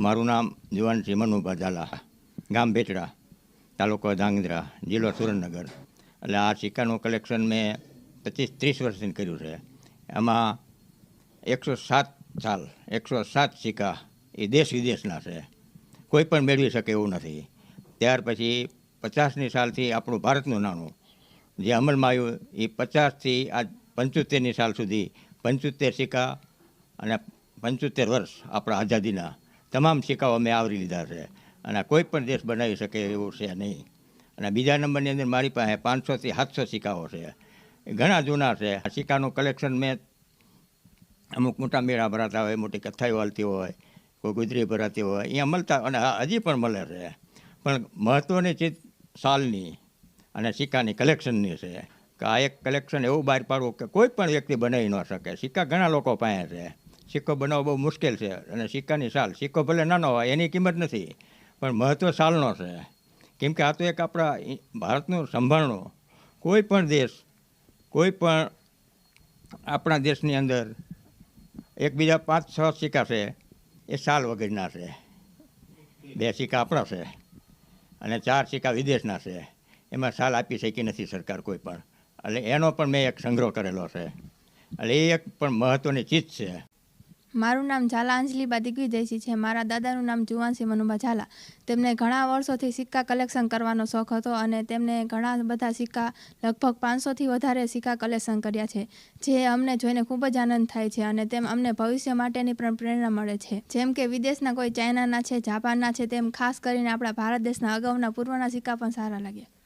મારું નામ જુવાન મનુભા ઝાલા ગામ ભેટડા, તાલુકો ધાંગધ્રા, જિલ્લો સુરેન્દ્રનગર. એટલે આ સિક્કાનું કલેક્શન મેં પચીસ ત્રીસ વર્ષથી કર્યું છે. એમાં એકસો સાત સાલ, એકસો સાત સિક્કા એ દેશ વિદેશના છે. કોઈ પણ મેળવી શકે એવું નથી. ત્યાર પછી પચાસની સાલથી આપણું ભારતનું નાણું, જે અમલમાં આવ્યું, એ પચાસથી આજ પંચોતેરની સાલ સુધી પંચોતેર સિક્કા અને પંચોતેર વર્ષ આપણા આઝાદીના તમામ સિક્કાઓ અમે આવરી લીધા છે. અને કોઈ પણ દેશ બનાવી શકે એવું છે નહીં. અને બીજા નંબરની અંદર મારી પાસે પાંચસોથી સાતસો સિક્કાઓ છે. ઘણા જૂના છે. આ સિક્કાનું કલેક્શન મેં અમુક મોટા મેળા ભરાતા હોય, મોટી કથાઈઓ હાલતી હોય, કોઈ ગુજરી ભરાતી હોય, અહીંયા મળતા અને હજી પણ મળે છે. પણ મહત્ત્વની ચીજ સાલની અને સિક્કાની કલેક્શનની છે. કે આ એક કલેક્શન એવું બહાર પાડવું કે કોઈ પણ વ્યક્તિ બનાવી ન શકે. સિક્કા ઘણા લોકો પાસે છે. સિક્કો બનાવવો બહુ મુશ્કેલ છે અને સિક્કાની સાલ. સિક્કો ભલે નાનો હોય, એની કિંમત નથી, પણ મહત્ત્વ સાલનો છે. કેમ કે આ તો એક આપણા ભારતનું સંભાળણું. કોઈ પણ દેશ, કોઈ પણ આપણા દેશની અંદર એકબીજા પાંચ, છ સિક્કા છે, એ સાલ વગરના છે. બે સિક્કા આપણા છે અને ચાર સિક્કા વિદેશના છે. એમાં સાલ આપી શકી નથી સરકાર કોઈ પણ. એટલે એનો પણ મેં એક સંગ્રહ કરેલો છે. એટલે એ એક પણ મહત્ત્વની ચીજ છે. મારું નામ ઝાલા અંજલિબા દિગ્વિજયસિંહ છે. મારા દાદાનું નામ જુવાનસિંહ મનુભા ઝાલા. તેમને ઘણા વર્ષોથી સિક્કા કલેક્શન કરવાનો શોખ હતો અને તેમને ઘણા બધા સિક્કા, લગભગ પાંચસોથી વધારે સિક્કા કલેક્શન કર્યા છે, જે અમને જોઈને ખૂબ જ આનંદ થાય છે અને તેમ અમને ભવિષ્ય માટેની પણ પ્રેરણા મળે છે. જેમ કે વિદેશના કોઈ ચાઇનાના છે, જાપાનના છે, તેમ ખાસ કરીને આપણા ભારત દેશના અગાઉના પૂર્વના સિક્કા પણ સારા લાગ્યા.